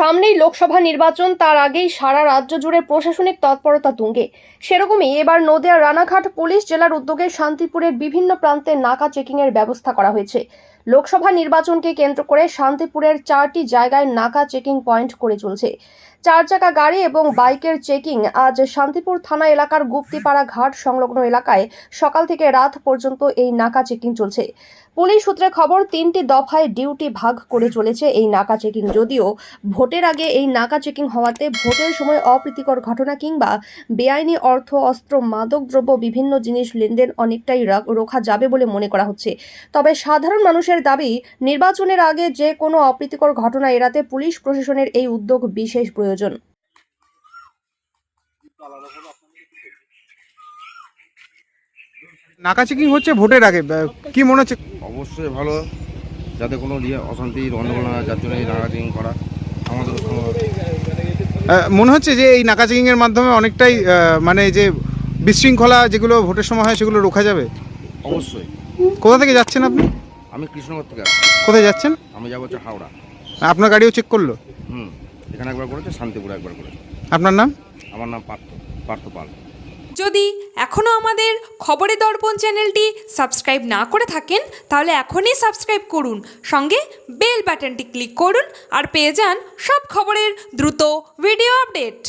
সামনেই লোকসভা নির্বাচন, তার আগেই সারা রাজ্য জুড়ে প্রশাসনিক তৎপরতা তুঙ্গে। সেরকমই এবার নদিয়ার রানাঘাট পুলিশ জেলার উদ্যোগে শান্তিপুরের বিভিন্ন প্রান্তে নাকা চেকিংয়ের ব্যবস্থা করা হয়েছে। লোকসভা নির্বাচনকে কেন্দ্র করে শান্তিপুরের চারটি জায়গায় নাকা চেকিং পয়েন্ট করে চলছে। চার চাকা গাড়ি এবং বাইকের চেকিং আজ শান্তিপুর থানা এলাকার গুপ্তিপাড়া ঘাট সংলগ্ন এলাকায় সকাল থেকে রাত পর্যন্ত এই নাকা চেকিং চলছে। পুলিশ সূত্রে খবর, তিনটি দফায় ডিউটি ভাগ করে চলেছে এই নাকা চেকিং। যদিও ভোটের আগে এই নাকা চেকিং হওয়াতে ভোটের সময় অপ্রীতিকর ঘটনা কিংবা বেআইনি অর্থ, অস্ত্র, মাদকদ্রব্য, বিভিন্ন জিনিস লেনদেন অনেকটাই রোখা যাবে বলে মনে করা হচ্ছে। তবে সাধারণ মানুষের দাবি নির্বাচনের আগে যে কোনো অপ্রীতিকর ঘটনা এড়াতে পুলিশ প্রশাসনের এই উদ্যোগ বিশেষ প্রয়োজন। নাকা চেকিং হচ্ছে ভোটের আগে কি মনে হচ্ছে? অবশ্যই ভালো যাতে কোনো ইয়ে অশান্তি গণ্ডগোল না যার জন্য এই নাগাচিং করা আমাদের মনে হচ্ছে যে এই নাকা চেকিং এর মাধ্যমে অনেকটাই মানে যে বিশৃঙ্খলা যেগুলো ভোটের সময় হয় সেগুলো রোখা যাবে? অবশ্যই। কোথা থেকে যাচ্ছেন আপনি? আমি কৃষ্ণনগর থেকে আসছি। কোথায় যাচ্ছেন? আমি যাব হচ্ছে হাওড়া। আপনার গাড়িও চেক করল? হুম এখানে একবার করেছে শান্তিপুরে একবার করেছে। আপনার নাম? আমার নাম পার্থ পার্থ পাল। যদি এখনও আমাদের খবরের দর্পণ চ্যানেলটি সাবস্ক্রাইব না করে থাকেন তাহলে এখনই সাবস্ক্রাইব করুন। সঙ্গে বেল বাটনটি ক্লিক করুন আর পেয়ে যান সব খবরের দ্রুত ভিডিও আপডেট।